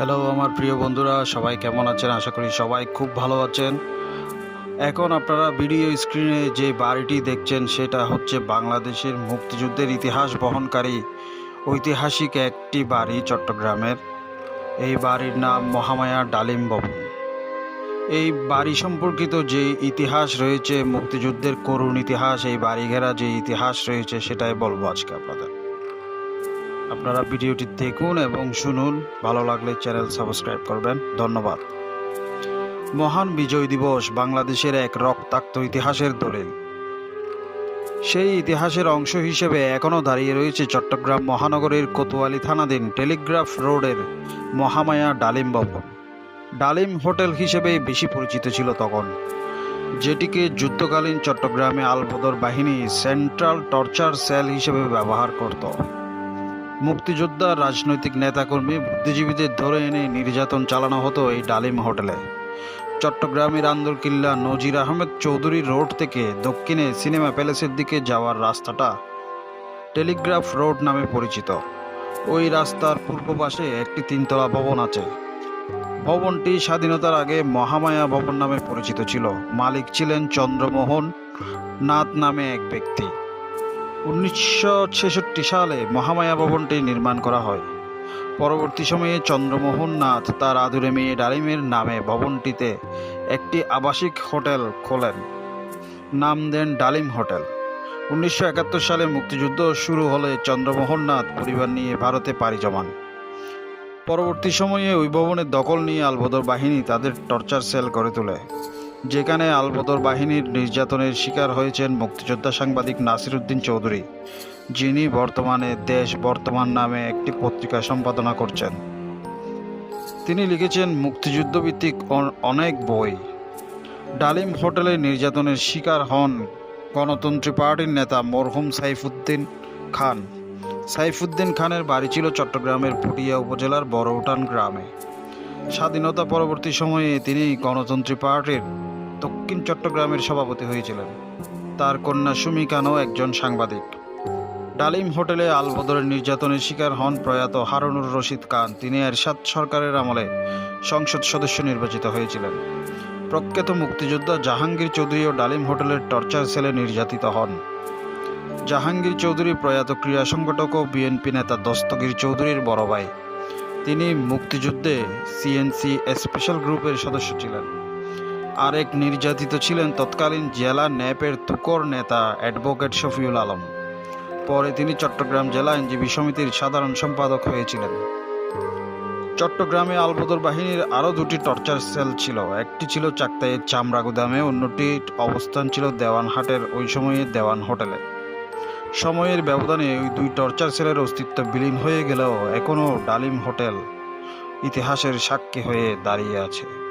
Hello আমার প্রিয় বন্ধুরা, সবাই কেমন আছেন? আশা করি সবাই খুব ভালো আছেন। এখন আপনারা ভিডিও স্ক্রিনে যে বাড়িটি দেখছেন, সেটা হচ্ছে বাংলাদেশের মুক্তিযুদ্ধের ইতিহাস বহনকারী ঐতিহাসিক একটি বাড়ি চট্টগ্রামের। এই বাড়ির নাম মহামায়া ডালিম ভবন এই বাড়ি সম্পর্কিত যে ইতিহাস রয়েছে, মুক্তিযুদ্ধের করুণ ইতিহাস, এই বাড়ি ঘেরা যে ইতিহাস রয়েছে, সেটাই বলব আজকে আপনাদের। আপনারা ভিডিওটি দেখুন এবং শুনুন। ভালো লাগলে চ্যানেল সাবস্ক্রাইব করবেন। ধন্যবাদ। মহান বিজয় দিবস বাংলাদেশের এক রক্তাক্ত ইতিহাসের দলিল। সেই ইতিহাসের অংশ হিসেবে এখনও দাঁড়িয়ে রয়েছে চট্টগ্রাম মহানগরের কোতোয়ালি থানাধীন টেলিগ্রাফ রোডের মহামায়া ডালিম ভবন। ডালিম হোটেল হিসেবেই বেশি পরিচিত ছিল তখন। যেটিকে যুদ্ধকালীন চট্টগ্রামে আলবদর বাহিনী সেন্ট্রাল টর্চার সেল হিসেবে ব্যবহার করত। মুক্তিযোদ্ধা, রাজনৈতিক নেতাকর্মী, বুদ্ধিজীবীদের ধরে এনে নির্যাতন চালানো হতো এই ডালিম হোটেলে। চট্টগ্রামের আন্দরকিল্লা নজির আহমেদ চৌধুরী রোড থেকে দক্ষিণে সিনেমা প্যালেসের দিকে যাওয়ার রাস্তাটা টেলিগ্রাফ রোড নামে পরিচিত। ওই রাস্তার পূর্ব পাশে একটি তিনতলা ভবন আছে। ভবনটি স্বাধীনতার আগে মহামায়া ভবন নামে পরিচিত ছিল। মালিক ছিলেন চন্দ্রমোহন নাথ নামে এক ব্যক্তি। উনিশশো ছেষট্টি সালে মহামায়া ভবনটি নির্মাণ করা হয়। পরবর্তী সময়ে চন্দ্রমোহন নাথ তার আদুরে মেয়ে ডালিমের নামে ভবনটিতে একটি আবাসিক হোটেল খোলেন। নাম দেন ডালিম হোটেল। উনিশশো একাত্তর সালে মুক্তিযুদ্ধ শুরু হলে চন্দ্রমোহন নাথ পরিবার নিয়ে ভারতে পাড়ি জমান। পরবর্তী সময়ে ওই ভবনের দখল নিয়ে আলবদর বাহিনী তাদের টর্চার সেল গড়ে তোলে। যেখানে আলবদর বাহিনীর নির্যাতনের শিকার হয়েছেন মুক্তিযোদ্ধা সাংবাদিক নাসির উদ্দিন চৌধুরী, যিনি বর্তমানে দেশ বর্তমান নামে একটি পত্রিকা সম্পাদনা করছেন। তিনি লিখেছেন মুক্তিযুদ্ধ ভিত্তিক অনেক বই। ডালিম হোটেলে নির্যাতনের শিকার হন গণতন্ত্রী পার্টির নেতা মরহুম সাইফুদ্দিন খান। সাইফুদ্দিন খানের বাড়ি ছিল চট্টগ্রামের পুটিয়া উপজেলার বড়উটান গ্রামে। স্বাধীনতা পরবর্তী সময়ে তিনি গণতন্ত্রী পার্টির দক্ষিণ চট্টগ্রামের সভাপতি হয়েছিলেন। তার কন্যা সুমি খানও একজন সাংবাদিক। ডালিম হোটেলে আলবদরের নির্যাতনের শিকার হন প্রয়াত হারুনুর রশিদ খান। তিনি এরশাদ সরকারের আমলে সংসদ সদস্য নির্বাচিত হয়েছিলেন। প্রখ্যাত মুক্তিযোদ্ধা জাহাঙ্গীর চৌধুরীও ডালিম হোটেলের টর্চার সেলে নির্যাতিত হন। জাহাঙ্গীর চৌধুরী প্রয়াত ক্রীড়া সংগঠক ও বিএনপি নেতা দস্তগীর চৌধুরীর বড় ভাই। তিনি মুক্তিযুদ্ধে সিএনসি স্পেশাল গ্রুপের সদস্য ছিলেন। আরেক নির্যাতিত ছিলেন তৎকালীন জেলা ন্যাপের তুকর নেতা অ্যাডভোকেট শফিউল আলম। পরে তিনি চট্টগ্রাম জেলা আইনজীবী সমিতির সাধারণ সম্পাদক হয়েছিলেন। চট্টগ্রামে আলবদর বাহিনীর আরও দুটি টর্চার সেল ছিল। একটি ছিল চাকতাইয়ের চামড়া গুদামে অন্যটি অবস্থান ছিল দেওয়ানহাটের ওই সময়ে দেওয়ান হোটেলে। সময়ের ব্যবধানে ওই দুই টর্চার সেলের অস্তিত্ব বিলীন হয়ে গেলেও এখনও ডালিম হোটেল ইতিহাসের সাক্ষী হয়ে দাঁড়িয়ে আছে।